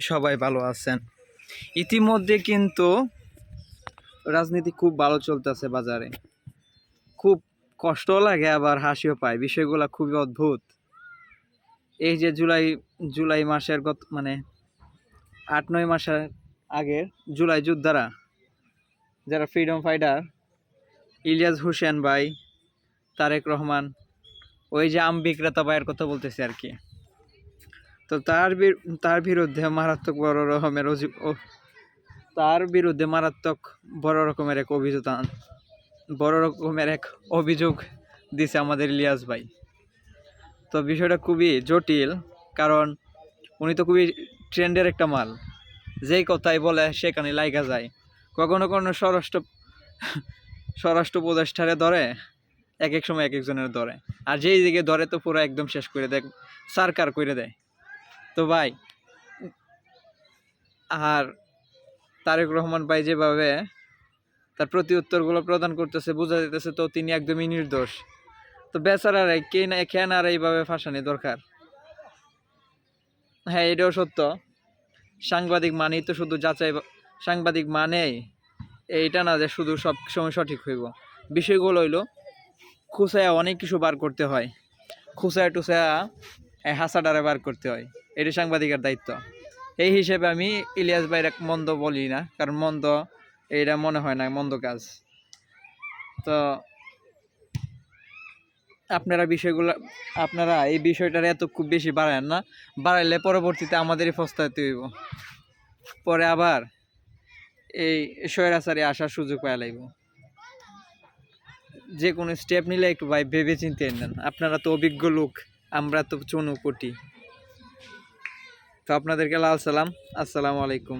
সবাই ভালো আছেন। ইতিমধ্যে কিন্তু রাজনীতি খুব ভালো চলতেছে বাজারে। খুব কষ্ট লাগে, আবার হাসিও পায়। বিষয়গুলো খুবই অদ্ভুত। এই যে জুলাই জুলাই মাসের গত মানে আট, নয় মাসের আগের জুলাই যোদ্ধারা, যারা ফ্রিডম ফাইটার ইলিয়াস হোসেন ভাই, তারেক রহমান, ওই যে আম বিক্রেতা ভাইয়ের কথা বলতেছি আর কি। তো তার তার বিরুদ্ধে মারাত্মক বড় রকমের তার বিরুদ্ধে মারাত্মক বড় রকমের এক অভিযোগ বড় রকমের এক অভিযোগ দিছে আমাদের ইলিয়াস ভাই। তো বিষয়টা খুবই জটিল, কারণ উনি তো খুবই ট্রেন্ডের একটা মাল। যেই কথাই বলে সেখানে লাইগা যায়। কখনো কখনো স্বরাষ্ট্র স্বরাষ্ট্র উপদেষ্টারে ধরে এক এক সময় এক একজনের ধরে। আর যেই দিকে ধরে তো পুরো একদম শেষ করে দেয়, সারকার করে দেয়। তো ভাই, আর তারেক রহমান ভাই যেভাবে তার প্রতি উত্তরগুলো প্রদান করতেছে, বোঝা যেতেছে তো তিনি একদমই নির্দোষ। তো বেচারারা কে না কেন আর এইভাবে ফাঁসানি দরকার। হ্যাঁ এটাও সত্য। সাংবাদিক মানেই তো শুধু যাচাই, সাংবাদিক মানেই এইটা না যে শুধু সব সময় সঠিক হইব। বিষয়গুলো হইল খুসায়া অনেক কিছু বার করতে হয়। খুসায়া টুসায়া হাসাডারে বার করতে হয়। এটি সাংবাদিকের দায়িত্ব। এই হিসেবে আমি ইলিয়াস ভাইয়ের মন্দ বলি না, কারণ মন্দ এইটা মনে হয় না, মন্দ কাজ। তো আপনারা বিষয়গুলো, আপনারা এই বিষয়টার এত খুব বেশি বাড়ায় না, বাড়াইলে পরবর্তীতে আমাদেরই ফস্তাতে হইব। পরে আবার এই স্বৈরাচারে আসার সুযোগ পাওয়া লাগবে। যে কোনো স্টেপ নিলে একটু ভাই ভেবে চিনতে নেন। আপনারা তো অভিজ্ঞ লোক, আমরা তো চনুপটি তো আপনাদেরকে লাল সালাম। আসসালামু আলাইকুম।